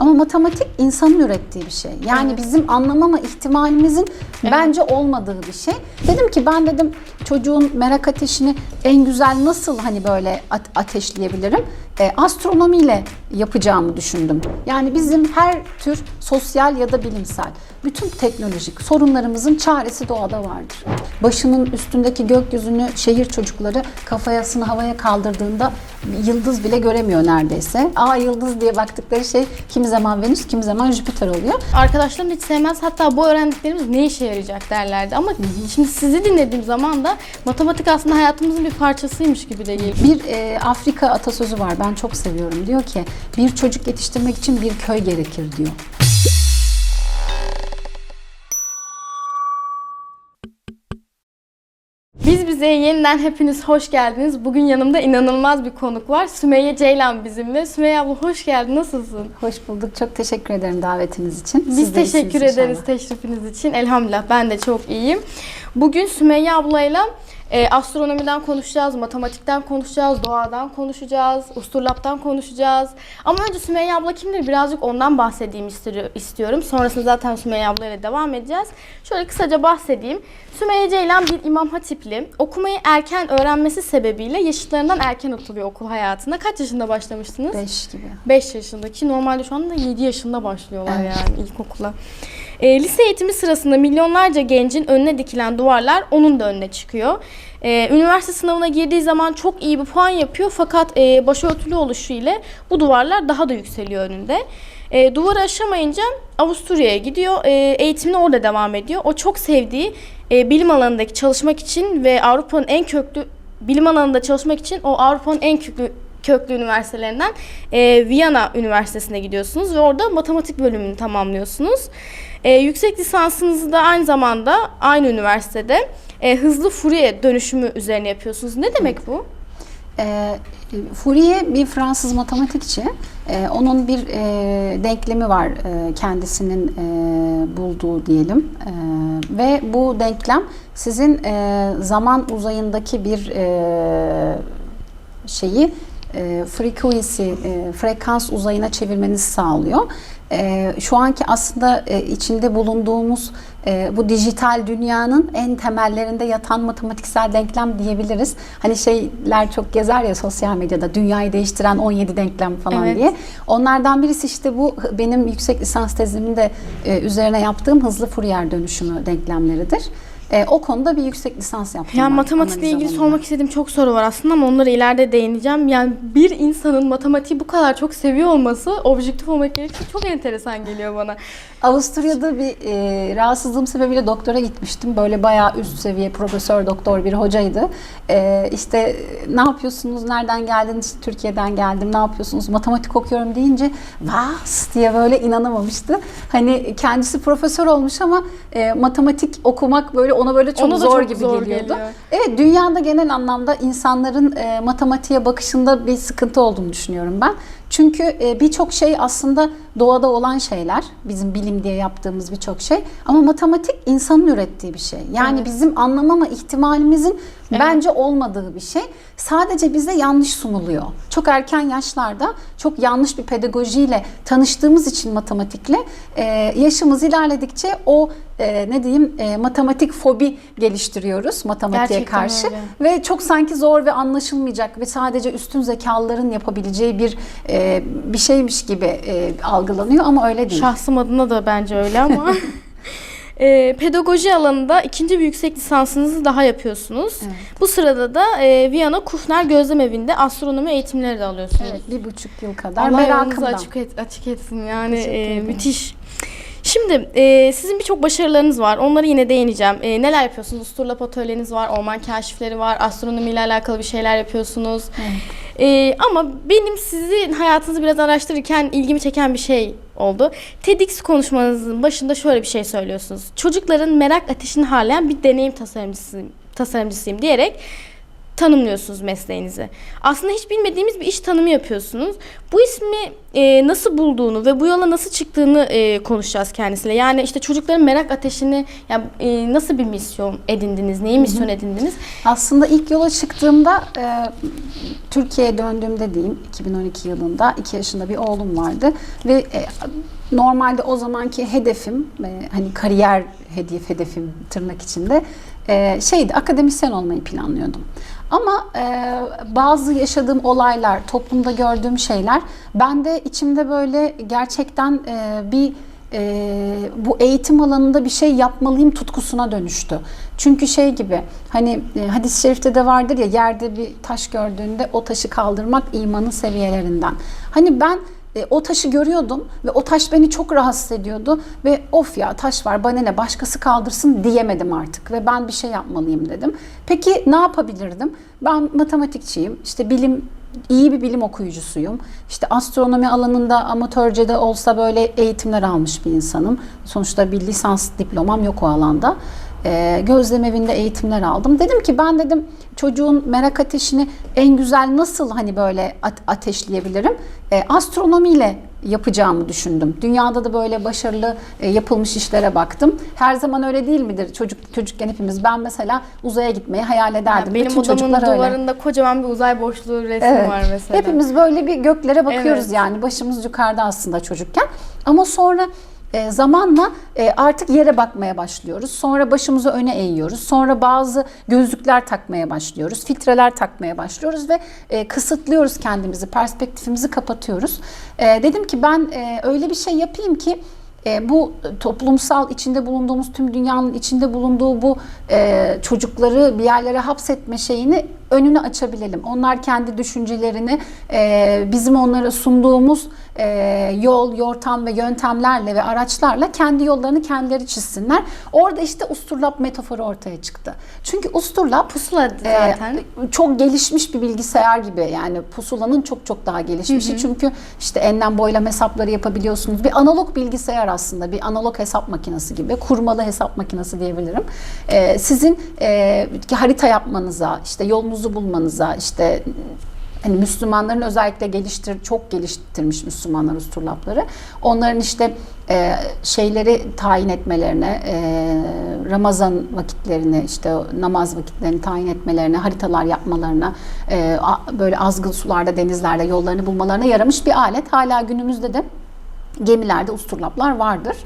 Ama matematik insanın ürettiği bir şey. Yani Evet. bizim anlamama ihtimalimizin bence olmadığı bir şey. Dedim ki ben dedim çocuğun merak ateşini en güzel nasıl hani böyle at- ateşleyebilirim? E, astronomiyle yapacağımı düşündüm. Yani bizim her tür sosyal ya da bilimsel bütün teknolojik sorunlarımızın çaresi doğada vardır. Başının üstündeki gökyüzünü şehir çocukları kafayasını havaya kaldırdığında yıldız bile göremiyor neredeyse. Aa yıldız diye baktıkları şey kimi zaman Venüs, kimi zaman Jüpiter oluyor. Arkadaşlarım hiç sevmez. Hatta bu öğrendiklerimiz ne işe yarayacak derlerdi. Ama şimdi sizi dinlediğim zaman da matematik aslında hayatımızın bir parçasıymış gibi de geliyor. Bir e, Afrika atasözü var ben çok seviyorum. Diyor ki bir çocuk yetiştirmek için bir köy gerekir diyor. Biz bize yeniden hepiniz hoş geldiniz. Bugün yanımda inanılmaz bir konuk var. Sümeyye Ceylan bizimle. Sümeyye abla hoş geldin. Nasılsın? Hoş bulduk. Çok teşekkür ederim davetiniz için. Biz Siz teşekkür ederiz inşallah. teşrifiniz için. Elhamdülillah ben de çok iyiyim. Bugün Sümeyye ablayla e, astronomiden konuşacağız, matematikten konuşacağız, doğadan konuşacağız, usturlaptan konuşacağız. Ama önce Sümeyye abla kimdir birazcık ondan bahsedeyim istiyor- istiyorum. Sonrasında zaten Sümeyye abla ile devam edeceğiz. Şöyle kısaca bahsedeyim. Sümeyye Ceylan bir İmam Hatipli. Okumayı erken öğrenmesi sebebiyle yaşıtlarından erken atılıyor okul hayatına. Kaç yaşında başlamıştınız? Beş gibi. 5 yaşındaki normalde şu anda 7 yaşında başlıyorlar Evet. yani ilkokula. E, lise eğitimi sırasında milyonlarca gencin önüne dikilen duvarlar onun da önüne çıkıyor. E, üniversite sınavına girdiği zaman çok iyi bir puan yapıyor fakat e, başörtülü oluşu ile bu duvarlar daha da yükseliyor önünde. E, duvarı aşamayınca Avusturya'ya gidiyor. E, eğitimine orada devam ediyor. O çok sevdiği e, bilim alanındaki çalışmak için ve Avrupa'nın en köklü bilim alanında çalışmak için o Avrupa'nın en köklü köklü üniversitelerinden e, Viyana Üniversitesi'ne gidiyorsunuz ve orada matematik bölümünü tamamlıyorsunuz. E, yüksek lisansınızı da aynı zamanda aynı üniversitede e, hızlı Fourier dönüşümü üzerine yapıyorsunuz. Ne demek bu? E, Fourier bir Fransız matematikçi. E, onun bir e, denklemi var e, kendisinin e, bulduğu diyelim. E, ve bu denklem sizin e, zaman uzayındaki bir e, şeyi e, frequency, e, frekans uzayına çevirmenizi sağlıyor. E, şu anki aslında e, içinde bulunduğumuz e, bu dijital dünyanın en temellerinde yatan matematiksel denklem diyebiliriz. Hani şeyler çok gezer ya sosyal medyada dünyayı değiştiren 17 denklem falan Evet. diye. Onlardan birisi işte bu benim yüksek lisans tezimin de e, üzerine yaptığım hızlı Fourier dönüşümü denklemleridir. E, o konuda bir yüksek lisans yaptım. Yani ben, matematikle ilgili alanında. sormak istediğim çok soru var aslında ama onlara ileride değineceğim. Yani bir insanın matematiği bu kadar çok seviyor olması objektif olmak gerekirse çok enteresan geliyor bana. Avusturya'da bir e, rahatsızlığım sebebiyle doktora gitmiştim. Böyle bayağı üst seviye profesör doktor bir hocaydı. E, işte ne yapıyorsunuz, nereden geldiniz, İşte Türkiye'den geldim, ne yapıyorsunuz, matematik okuyorum deyince vas diye böyle inanamamıştı. Hani kendisi profesör olmuş ama e, matematik okumak böyle ona böyle çok Ona zor çok gibi zor geliyordu. geliyor. Evet dünyada genel anlamda insanların e, matematiğe bakışında bir sıkıntı olduğunu düşünüyorum ben. Çünkü e, birçok şey aslında doğada olan şeyler, bizim bilim diye yaptığımız birçok şey. Ama matematik insanın ürettiği bir şey. Yani Evet. bizim anlamama ihtimalimizin bence olmadığı bir şey. Sadece bize yanlış sunuluyor. Çok erken yaşlarda çok yanlış bir pedagojiyle tanıştığımız için matematikle e, yaşımız ilerledikçe o e, ne diyeyim e, matematik fobi geliştiriyoruz matematiğe Gerçekten karşı öyle. ve çok sanki zor ve anlaşılmayacak ve sadece üstün zekalıların yapabileceği bir e, bir şeymiş gibi e, algılanıyor ama öyle değil. Şahsım adına da bence öyle ama. E, pedagoji alanında ikinci bir yüksek lisansınızı daha yapıyorsunuz. Bu sırada da e, Viyana Kufner Gözlem Evi'nde astronomi eğitimleri de alıyorsunuz. Evet, bir buçuk yıl kadar Allah merakımdan. açık, et, açık etsin yani e, müthiş. Şimdi e, sizin birçok başarılarınız var. Onlara yine değineceğim. E, neler yapıyorsunuz? Usturlap atölyeniz var, orman keşifleri var, astronomiyle alakalı bir şeyler yapıyorsunuz. E, ama benim sizin hayatınızı biraz araştırırken ilgimi çeken bir şey oldu. TEDx konuşmanızın başında şöyle bir şey söylüyorsunuz. Çocukların merak ateşini harlayan bir deneyim tasarımcısıyım, tasarımcısıyım diyerek tanımlıyorsunuz mesleğinizi. Aslında hiç bilmediğimiz bir iş tanımı yapıyorsunuz. Bu ismi e, nasıl bulduğunu ve bu yola nasıl çıktığını e, konuşacağız kendisiyle. Yani işte çocukların merak ateşini yani e, nasıl bir misyon edindiniz, neyi misyon edindiniz? Aslında ilk yola çıktığımda e, Türkiye'ye döndüğümde diyeyim 2012 yılında 2 yaşında bir oğlum vardı ve e, normalde o zamanki hedefim e, hani kariyer hedef hedefim tırnak içinde e, şeydi akademisyen olmayı planlıyordum. Ama e, bazı yaşadığım olaylar, toplumda gördüğüm şeyler bende içimde böyle gerçekten e, bir e, bu eğitim alanında bir şey yapmalıyım tutkusuna dönüştü. Çünkü şey gibi hani e, hadis-i şerifte de vardır ya yerde bir taş gördüğünde o taşı kaldırmak imanın seviyelerinden. Hani ben e, o taşı görüyordum ve o taş beni çok rahatsız ediyordu ve of ya taş var bana ne başkası kaldırsın diyemedim artık ve ben bir şey yapmalıyım dedim. Peki ne yapabilirdim? Ben matematikçiyim işte bilim iyi bir bilim okuyucusuyum. İşte astronomi alanında amatörce de olsa böyle eğitimler almış bir insanım. Sonuçta bir lisans diplomam yok o alanda. Ee, gözlem evinde eğitimler aldım. Dedim ki ben dedim çocuğun merak ateşini en güzel nasıl hani böyle at- ateşleyebilirim? Ee, astronomiyle yapacağımı düşündüm. Dünyada da böyle başarılı e, yapılmış işlere baktım. Her zaman öyle değil midir? Çocuk çocukken hepimiz ben mesela uzaya gitmeyi hayal ederdim. Benim Bütün odamın çocuklar öyle. duvarında kocaman bir uzay boşluğu resmi Evet. var mesela. Hepimiz böyle bir göklere bakıyoruz Evet. yani başımız yukarıda aslında çocukken. Ama sonra e, zamanla e, artık yere bakmaya başlıyoruz. Sonra başımızı öne eğiyoruz. Sonra bazı gözlükler takmaya başlıyoruz. Filtreler takmaya başlıyoruz ve e, kısıtlıyoruz kendimizi, perspektifimizi kapatıyoruz. E, dedim ki ben e, öyle bir şey yapayım ki e, bu toplumsal içinde bulunduğumuz tüm dünyanın içinde bulunduğu bu e, çocukları bir yerlere hapsetme şeyini önünü açabilelim. Onlar kendi düşüncelerini e, bizim onlara sunduğumuz e, yol, yortam ve yöntemlerle ve araçlarla kendi yollarını kendileri çizsinler. Orada işte usturlap metaforu ortaya çıktı. Çünkü usturlap Pusula e, çok gelişmiş bir bilgisayar gibi yani pusulanın çok çok daha gelişmişi çünkü işte enlem boylam hesapları yapabiliyorsunuz. Bir analog bilgisayar aslında bir analog hesap makinesi gibi kurmalı hesap makinesi diyebilirim. E, sizin e, harita yapmanıza işte yolunuzu bulmanıza işte hani Müslümanların özellikle geliştir çok geliştirmiş Müslümanlar usturlapları. Onların işte e, şeyleri tayin etmelerine, e, Ramazan vakitlerini, işte namaz vakitlerini tayin etmelerine, haritalar yapmalarına, e, böyle azgın sularda, denizlerde yollarını bulmalarına yaramış bir alet. Hala günümüzde de gemilerde usturlaplar vardır.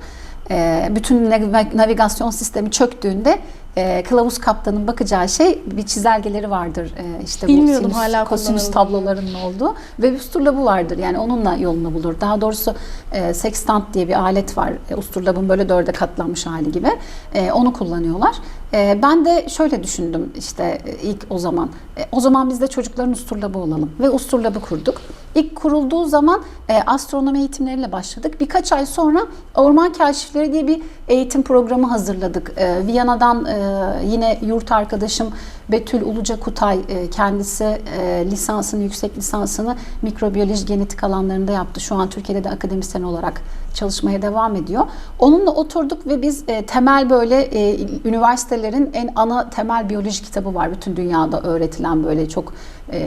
E, bütün nav- navigasyon sistemi çöktüğünde e, kılavuz kaptanın bakacağı şey bir çizelgeleri vardır. E, işte Bilmiyordum bu hala kosinüs tablolarının olduğu ve usturlabı vardır. Yani onunla yolunu bulur. Daha doğrusu e, sextant diye bir alet var. E, usturlabın böyle dörde katlanmış hali gibi. E, onu kullanıyorlar. E, ben de şöyle düşündüm işte e, ilk o zaman. E, o zaman biz de çocukların usturlabı olalım ve usturlabı kurduk. İlk kurulduğu zaman e, astronomi eğitimleriyle başladık. Birkaç ay sonra orman keşifleri diye bir eğitim programı hazırladık. Viyana'dan yine yurt arkadaşım Betül Uluca Kutay e, kendisi e, lisansını, yüksek lisansını mikrobiyoloji genetik alanlarında yaptı. Şu an Türkiye'de de akademisyen olarak çalışmaya devam ediyor. Onunla oturduk ve biz e, temel böyle üniversitelerin en ana temel biyoloji kitabı var. Bütün dünyada öğretilen böyle çok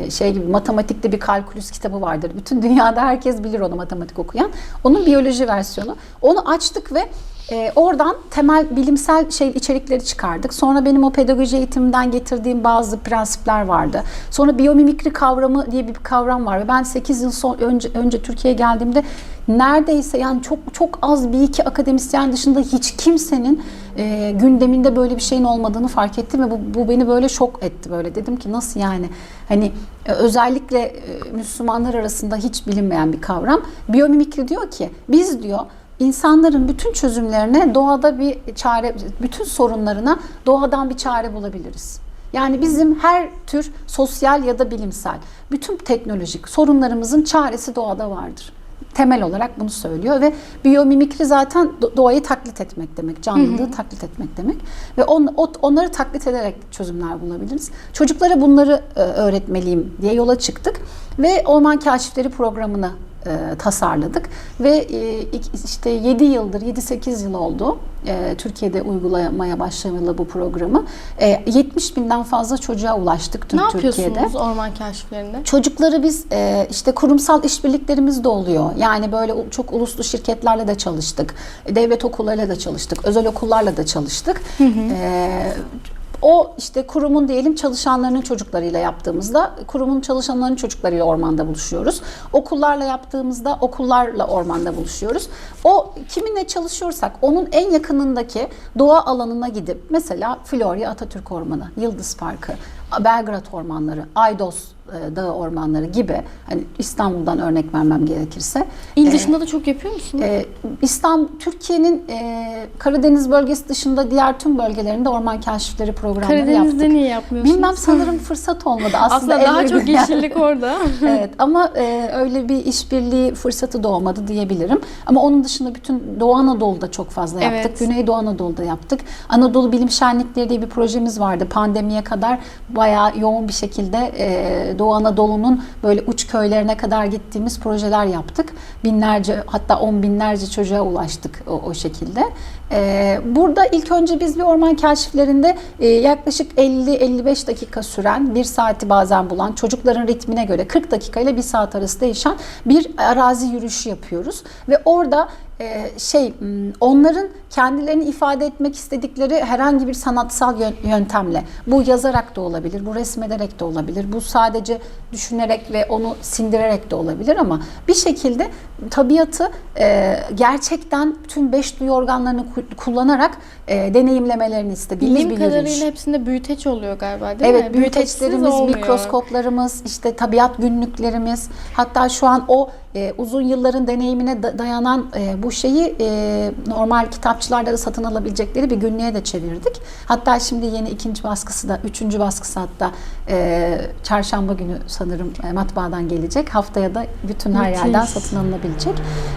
şey gibi matematikte bir kalkülüs kitabı vardır. Bütün dünyada herkes bilir onu matematik okuyan. Onun biyoloji versiyonu. Onu açtık ve e, oradan temel bilimsel şey içerikleri çıkardık. Sonra benim o pedagoji eğitiminden getirdiğim bazı prensipler vardı. Sonra biyomimikri kavramı diye bir kavram var ve ben 8 yıl son, önce önce Türkiye'ye geldiğimde neredeyse yani çok çok az bir iki akademisyen dışında hiç kimsenin e, gündeminde böyle bir şeyin olmadığını fark ettim ve bu, bu beni böyle şok etti böyle dedim ki nasıl yani hani e, özellikle e, Müslümanlar arasında hiç bilinmeyen bir kavram biyomimikri diyor ki biz diyor insanların bütün çözümlerine doğada bir çare, bütün sorunlarına doğadan bir çare bulabiliriz. Yani bizim her tür sosyal ya da bilimsel bütün teknolojik sorunlarımızın çaresi doğada vardır. Temel olarak bunu söylüyor ve biyomimikri zaten do- doğayı taklit etmek demek, canlılığı taklit etmek demek ve on, onları taklit ederek çözümler bulabiliriz. Çocuklara bunları e, öğretmeliyim diye yola çıktık ve Orman Kaşifleri programını e, tasarladık ve e, işte 7 yıldır 7-8 yıl oldu e, Türkiye'de uygulamaya başlamalı bu programı. E, 70 binden fazla çocuğa ulaştık tüm Ne Türkiye'de. yapıyorsunuz orman keşiflerinde? Çocukları biz e, işte kurumsal işbirliklerimiz de oluyor. Yani böyle çok uluslu şirketlerle de çalıştık. Devlet okullarıyla da çalıştık. Özel okullarla da çalıştık. E, o işte kurumun diyelim çalışanlarının çocuklarıyla yaptığımızda kurumun çalışanlarının çocuklarıyla ormanda buluşuyoruz. Okullarla yaptığımızda okullarla ormanda buluşuyoruz. O kiminle çalışıyorsak onun en yakınındaki doğa alanına gidip mesela Florya Atatürk Ormanı, Yıldız Parkı, Belgrad Ormanları, Aydos e, Dağı Ormanları gibi hani İstanbul'dan örnek vermem gerekirse İl e, dışında da çok yapıyor musunuz? ee, İstanbul, Türkiye'nin e, Karadeniz bölgesi dışında diğer tüm bölgelerinde orman keşifleri programları Karadeniz'de yaptık. niye yapmıyorsunuz? Bilmem sanırım fırsat olmadı. Aslında, Aslında daha çok yeşillik orada. evet ama e, öyle bir işbirliği fırsatı da olmadı diyebilirim. Ama onun dışında bütün Doğu Anadolu'da çok fazla yaptık. Evet. Güneydoğu Anadolu'da yaptık. Anadolu Bilim Şenlikleri diye bir projemiz vardı. Pandemiye kadar bayağı yoğun bir şekilde e, Doğu Anadolu'nun böyle uç köylerine kadar gittiğimiz projeler yaptık. Binlerce hatta on binlerce çocuğa ulaştık o, o şekilde. E, burada ilk önce biz bir orman keşiflerinde e, yaklaşık 50-55 dakika süren, bir saati bazen bulan, çocukların ritmine göre 40 dakika ile bir saat arası değişen bir arazi yürüyüşü yapıyoruz. Ve orada şey m, onların kendilerini ifade etmek istedikleri herhangi bir sanatsal yön- yöntemle bu yazarak da olabilir, bu resmederek de olabilir, bu sadece düşünerek ve onu sindirerek de olabilir ama bir şekilde tabiatı e, gerçekten tüm beş duyu organlarını ku- kullanarak e, deneyimlemelerini istediğimiz Bildiğim bir yürüyüş. kadarıyla hepsinde büyüteç oluyor galiba değil Evet, mi? büyüteçlerimiz, olmuyor. mikroskoplarımız, işte tabiat günlüklerimiz, hatta şu an o e, uzun yılların deneyimine da- dayanan e, bu şeyi e, normal kitapçılarda da satın alabilecekleri bir günlüğe de çevirdik. Hatta şimdi yeni ikinci baskısı da, üçüncü baskısı hatta e, çarşamba günü sanırım e, matbaadan gelecek. Haftaya da bütün her Müthiş. yerden satın alınabilecek.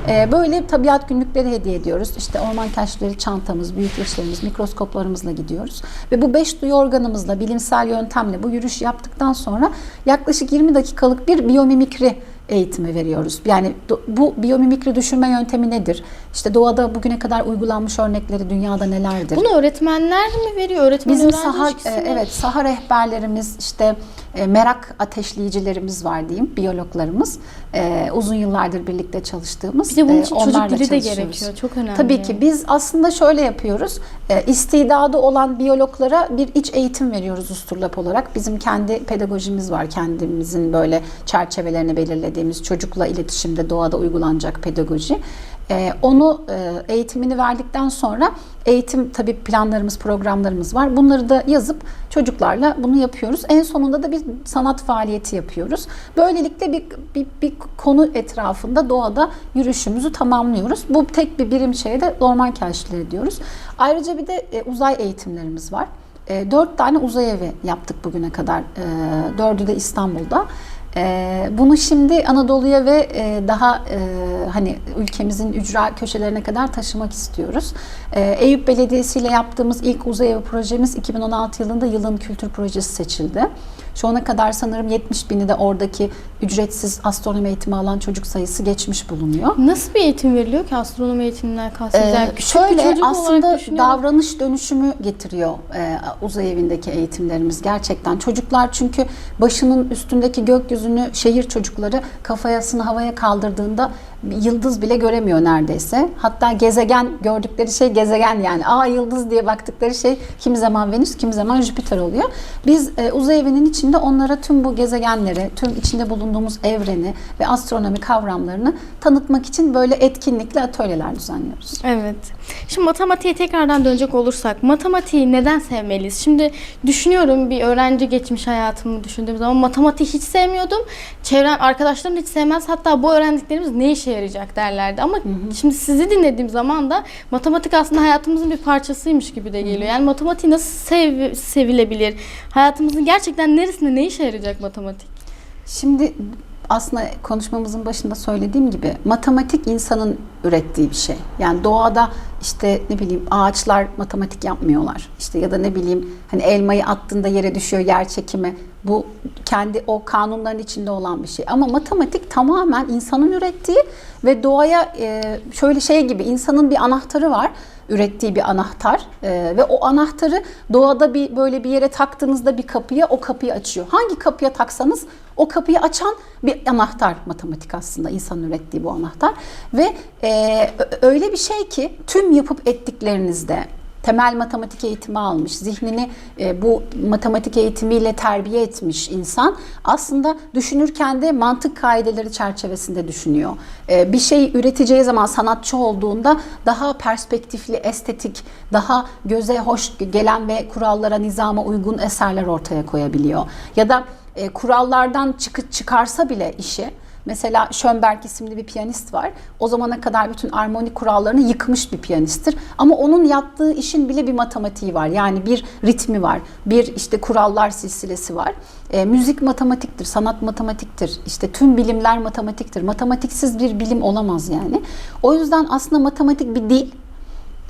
E, böyle tabiat günlükleri hediye ediyoruz. İşte orman keşifleri çantamız, büyüteçlerimiz, mikroskoplarımızla gidiyoruz. Ve bu beş duyu organımızla, bilimsel yöntemle bu yürüyüş yaptıktan sonra yaklaşık 20 dakikalık bir biyomimikri eğitimi veriyoruz. Yani bu biyomimikri düşünme yöntemi nedir? İşte doğada bugüne kadar uygulanmış örnekleri dünyada nelerdir? Bunu öğretmenler mi veriyor? Öğretmen Bizim saha e, evet saha rehberlerimiz işte e, merak ateşleyicilerimiz var diyeyim biyologlarımız E, uzun yıllardır birlikte çalıştığımız Bir de bunun e, için çocuk dili de gerekiyor. Çok önemli. Tabii ki biz aslında şöyle yapıyoruz. E, istidadı olan biyologlara bir iç eğitim veriyoruz Usturlap olarak. Bizim kendi pedagojimiz var. Kendimizin böyle çerçevelerini belirlediğimiz çocukla iletişimde doğada uygulanacak pedagoji. E, onu e, eğitimini verdikten sonra eğitim tabii planlarımız, programlarımız var. Bunları da yazıp çocuklarla bunu yapıyoruz. En sonunda da bir sanat faaliyeti yapıyoruz. Böylelikle bir, bir, bir konu etrafında doğada yürüyüşümüzü tamamlıyoruz. Bu tek bir birim şeye de orman keşifleri diyoruz. Ayrıca bir de e, uzay eğitimlerimiz var. E, dört tane uzay evi yaptık bugüne kadar. E, dördü de İstanbul'da. E, bunu şimdi Anadolu'ya ve e, daha e, hani ülkemizin ücra köşelerine kadar taşımak istiyoruz. E, Eyüp Belediyesi ile yaptığımız ilk uzay evi projemiz 2016 yılında yılın kültür projesi seçildi. Şu ana kadar sanırım 70 bini de oradaki ücretsiz astronomi eğitimi alan çocuk sayısı geçmiş bulunuyor. Nasıl bir eğitim veriliyor ki astronomi eğitiminden kastınız? Ee, Yani küçük bir şöyle çocuk aslında davranış dönüşümü getiriyor e, uzay evindeki eğitimlerimiz gerçekten. Çocuklar çünkü başının üstündeki gökyüzünü şehir çocukları kafayasını havaya kaldırdığında yıldız bile göremiyor neredeyse. Hatta gezegen gördükleri şey gezegen yani. Aa yıldız diye baktıkları şey kimi zaman Venüs, kimi zaman Jüpiter oluyor. Biz e, uzay evinin içinde onlara tüm bu gezegenleri, tüm içinde bulunduğumuz evreni ve astronomi kavramlarını tanıtmak için böyle etkinlikli atölyeler düzenliyoruz. Evet. Şimdi matematiğe tekrardan dönecek olursak, matematiği neden sevmeliyiz? Şimdi düşünüyorum bir öğrenci geçmiş hayatımı düşündüğüm zaman matematiği hiç sevmiyordum. Çevrem, arkadaşlarım hiç sevmez. Hatta bu öğrendiklerimiz ne işe yarayacak derlerdi. Ama şimdi sizi dinlediğim zaman da matematik aslında hayatımızın bir parçasıymış gibi de geliyor. Yani matematiği nasıl sev- sevilebilir? Hayatımızın gerçekten neresinde ne işe yarayacak matematik? Şimdi aslında konuşmamızın başında söylediğim gibi matematik insanın ürettiği bir şey. Yani doğada işte ne bileyim ağaçlar matematik yapmıyorlar. İşte ya da ne bileyim hani elmayı attığında yere düşüyor yer çekimi. Bu kendi o kanunların içinde olan bir şey. Ama matematik tamamen insanın ürettiği ve doğaya e, şöyle şey gibi insanın bir anahtarı var ürettiği bir anahtar Ee, ve o anahtarı doğada bir böyle bir yere taktığınızda bir kapıya o kapıyı açıyor. Hangi kapıya taksanız o kapıyı açan bir anahtar matematik aslında insanın ürettiği bu anahtar ve e, öyle bir şey ki tüm yapıp ettiklerinizde temel matematik eğitimi almış, zihnini e, bu matematik eğitimiyle terbiye etmiş insan aslında düşünürken de mantık kaideleri çerçevesinde düşünüyor. E, bir şey üreteceği zaman sanatçı olduğunda daha perspektifli, estetik, daha göze hoş gelen ve kurallara, nizama uygun eserler ortaya koyabiliyor. Ya da e, kurallardan çıkı, çıkarsa bile işi Mesela Schönberg isimli bir piyanist var. O zamana kadar bütün armoni kurallarını yıkmış bir piyanisttir. Ama onun yaptığı işin bile bir matematiği var. Yani bir ritmi var. Bir işte kurallar silsilesi var. E, müzik matematiktir, sanat matematiktir. İşte tüm bilimler matematiktir. Matematiksiz bir bilim olamaz yani. O yüzden aslında matematik bir dil.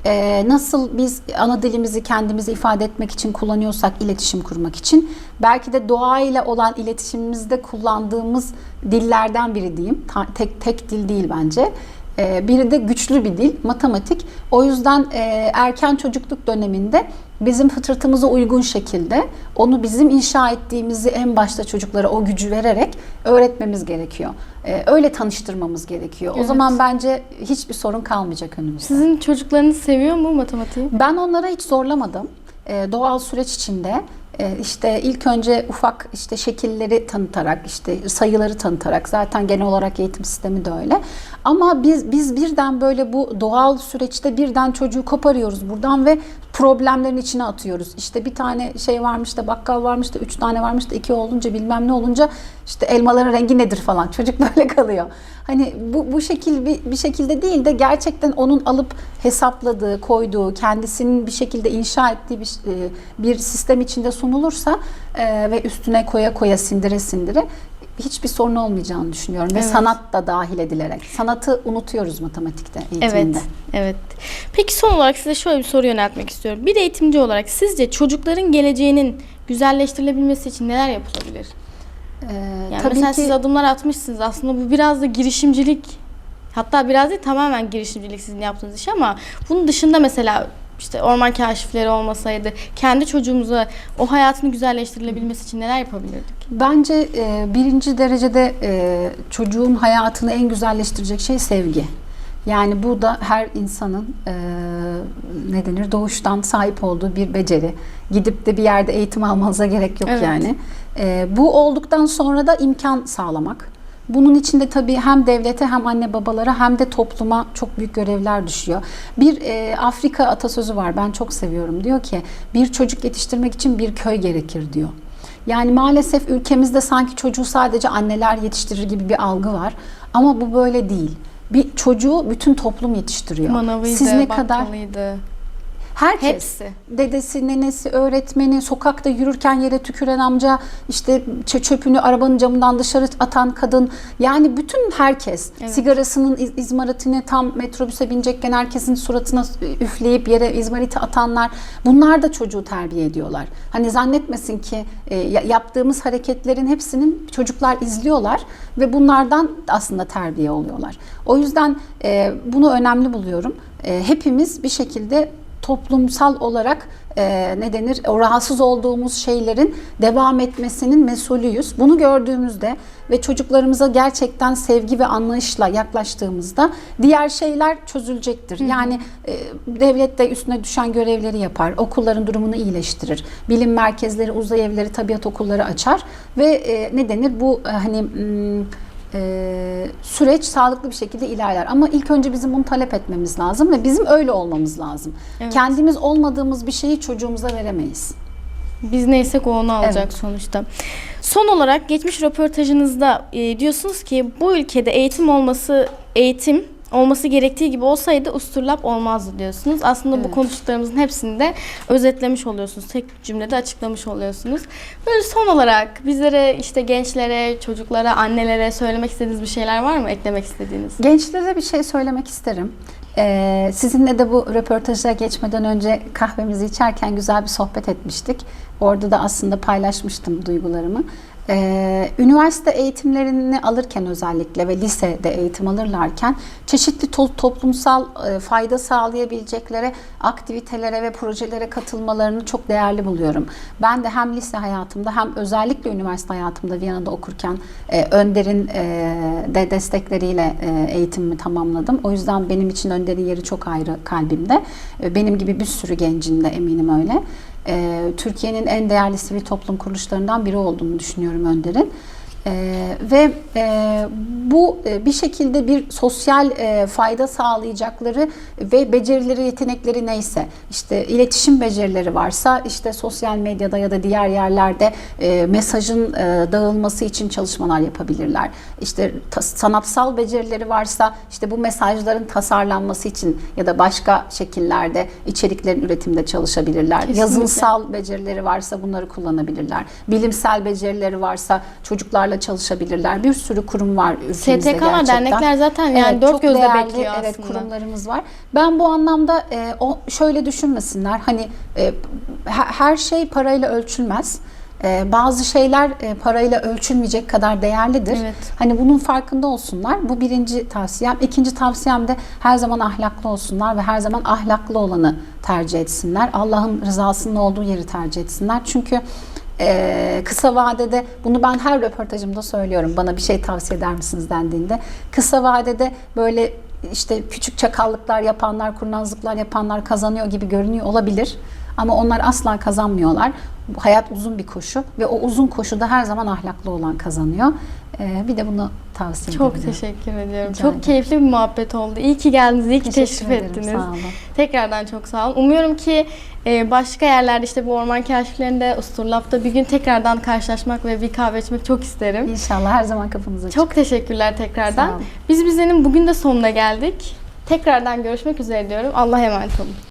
Ee, nasıl biz ana dilimizi kendimizi ifade etmek için kullanıyorsak iletişim kurmak için belki de doğayla olan iletişimimizde kullandığımız dillerden biri diyeyim. Ta- tek tek dil değil bence. Ee, biri de güçlü bir dil, matematik. O yüzden e, erken çocukluk döneminde bizim fıtratımıza uygun şekilde onu bizim inşa ettiğimizi en başta çocuklara o gücü vererek öğretmemiz gerekiyor. Ee, öyle tanıştırmamız gerekiyor. O Evet. zaman bence hiçbir sorun kalmayacak önümüzde. Sizin çocuklarınız seviyor mu matematiği? Ben onlara hiç zorlamadım. Ee, doğal süreç içinde işte ilk önce ufak işte şekilleri tanıtarak işte sayıları tanıtarak zaten genel olarak eğitim sistemi de öyle. Ama biz biz birden böyle bu doğal süreçte birden çocuğu koparıyoruz buradan ve problemlerin içine atıyoruz. İşte bir tane şey varmış da bakkal varmış da üç tane varmış da iki olunca bilmem ne olunca işte elmaların rengi nedir falan. Çocuk böyle kalıyor. Hani bu, bu şekil bir, bir şekilde değil de gerçekten onun alıp hesapladığı, koyduğu, kendisinin bir şekilde inşa ettiği bir, e, bir sistem içinde sunulursa e, ve üstüne koya koya sindire sindire hiçbir sorun olmayacağını düşünüyorum. Ve Evet. sanat da dahil edilerek. Sanatı unutuyoruz matematikte, eğitimde. Evet, evet. Peki son olarak size şöyle bir soru yöneltmek istiyorum. Bir eğitimci olarak sizce çocukların geleceğinin güzelleştirilebilmesi için neler yapılabilir? Ee, Yani tabii mesela ki siz adımlar atmışsınız. Aslında bu biraz da girişimcilik. Hatta biraz değil tamamen girişimcilik sizin yaptığınız iş ama bunun dışında mesela işte orman keşifleri olmasaydı kendi çocuğumuza o hayatını güzelleştirilebilmesi için neler yapabilirdik? Bence e, birinci derecede e, çocuğun hayatını en güzelleştirecek şey sevgi. Yani bu da her insanın e, ne denir doğuştan sahip olduğu bir beceri. Gidip de bir yerde eğitim almanıza gerek yok Evet. yani. E, bu olduktan sonra da imkan sağlamak. Bunun içinde tabii hem devlete hem anne babalara hem de topluma çok büyük görevler düşüyor. Bir e, Afrika atasözü var ben çok seviyorum. Diyor ki bir çocuk yetiştirmek için bir köy gerekir diyor. Yani maalesef ülkemizde sanki çocuğu sadece anneler yetiştirir gibi bir algı var. Ama bu böyle değil. Bir çocuğu bütün toplum yetiştiriyor. Manavıydı, Siz ne kadar bakkalıydı. Herkes Hepsi. dedesi, nenesi, öğretmeni, sokakta yürürken yere tüküren amca, işte çö- çöpünü arabanın camından dışarı atan kadın. Yani bütün herkes Evet. sigarasının iz- izmaritini tam metrobüse binecekken herkesin suratına üfleyip yere izmariti atanlar. Bunlar da çocuğu terbiye ediyorlar. Hani zannetmesin ki e, ya- yaptığımız hareketlerin hepsinin çocuklar izliyorlar ve bunlardan aslında terbiye oluyorlar. O yüzden e, bunu önemli buluyorum. E, hepimiz bir şekilde toplumsal olarak e, ne denir o rahatsız olduğumuz şeylerin devam etmesinin mesulüyüz. Bunu gördüğümüzde ve çocuklarımıza gerçekten sevgi ve anlayışla yaklaştığımızda diğer şeyler çözülecektir. Yani e, devlet de üstüne düşen görevleri yapar. Okulların durumunu iyileştirir. Bilim merkezleri, uzay evleri, tabiat okulları açar ve e, ne denir bu e, hani mm, e, süreç sağlıklı bir şekilde ilerler. Ama ilk önce bizim bunu talep etmemiz lazım ve bizim öyle olmamız lazım. Evet. Kendimiz olmadığımız bir şeyi çocuğumuza veremeyiz. Biz neysek o onu alacak Evet. sonuçta. Son olarak geçmiş röportajınızda e, diyorsunuz ki bu ülkede eğitim olması, eğitim olması gerektiği gibi olsaydı usturlap olmazdı diyorsunuz. Aslında bu Evet. konuştuklarımızın hepsini de özetlemiş oluyorsunuz. Tek cümlede açıklamış oluyorsunuz. Böyle son olarak bizlere işte gençlere, çocuklara, annelere söylemek istediğiniz bir şeyler var mı? Eklemek istediğiniz? Gençlere bir şey söylemek isterim. Ee, sizinle de bu röportaja geçmeden önce kahvemizi içerken güzel bir sohbet etmiştik. Orada da aslında paylaşmıştım duygularımı. Ee, üniversite eğitimlerini alırken özellikle ve lisede eğitim alırlarken çeşitli to- toplumsal e, fayda sağlayabilecekleri aktivitelere ve projelere katılmalarını çok değerli buluyorum. Ben de hem lise hayatımda hem özellikle üniversite hayatımda Viyana'da okurken e, Önder'in e, de destekleriyle e, eğitimimi tamamladım. O yüzden benim için Önder'in yeri çok ayrı kalbimde. E, benim gibi bir sürü gencin de eminim öyle. Türkiye'nin en değerli sivil toplum kuruluşlarından biri olduğunu düşünüyorum Önder'in. Ee, ve e, bu e, bir şekilde bir sosyal e, fayda sağlayacakları ve becerileri, yetenekleri neyse, işte iletişim becerileri varsa, işte sosyal medyada ya da diğer yerlerde e, mesajın e, dağılması için çalışmalar yapabilirler. İşte sanatsal becerileri varsa, işte bu mesajların tasarlanması için ya da başka şekillerde içeriklerin üretimde çalışabilirler. Kesinlikle. Yazılsal becerileri varsa bunları kullanabilirler. Bilimsel becerileri varsa çocuklarla çalışabilirler. Bir sürü kurum var ülkemizde STK'lar, gerçekten. dernekler zaten yani Evet, dört gözle değerli, bekliyor evet, aslında. kurumlarımız var. Ben bu anlamda e, o şöyle düşünmesinler. Hani e, he- her şey parayla ölçülmez. E, bazı şeyler e, parayla ölçülmeyecek kadar değerlidir. Evet. Hani bunun farkında olsunlar. Bu birinci tavsiyem. İkinci tavsiyem de her zaman ahlaklı olsunlar ve her zaman ahlaklı olanı tercih etsinler. Allah'ın rızasının olduğu yeri tercih etsinler. Çünkü e, kısa vadede bunu ben her röportajımda söylüyorum. Bana bir şey tavsiye eder misiniz dendiğinde. Kısa vadede böyle işte küçük çakallıklar yapanlar, kurnazlıklar yapanlar kazanıyor gibi görünüyor olabilir. Ama onlar asla kazanmıyorlar. Hayat uzun bir koşu ve o uzun koşuda her zaman ahlaklı olan kazanıyor. Ee, bir de bunu tavsiye Çok edebilirim. teşekkür ediyorum. Rica çok ederim. keyifli bir muhabbet oldu. İyi ki geldiniz, iyi ki teşrif ederim, ettiniz. Sağ olun. Tekrardan çok sağ olun. Umuyorum ki e, başka yerlerde işte bu orman keşiflerinde, Usturlap'ta bir gün tekrardan karşılaşmak ve bir kahve içmek çok isterim. İnşallah her zaman kapımız açık. Çok teşekkürler tekrardan. Biz bizenin bugün de sonuna geldik. Tekrardan görüşmek üzere diyorum. Allah'a emanet olun.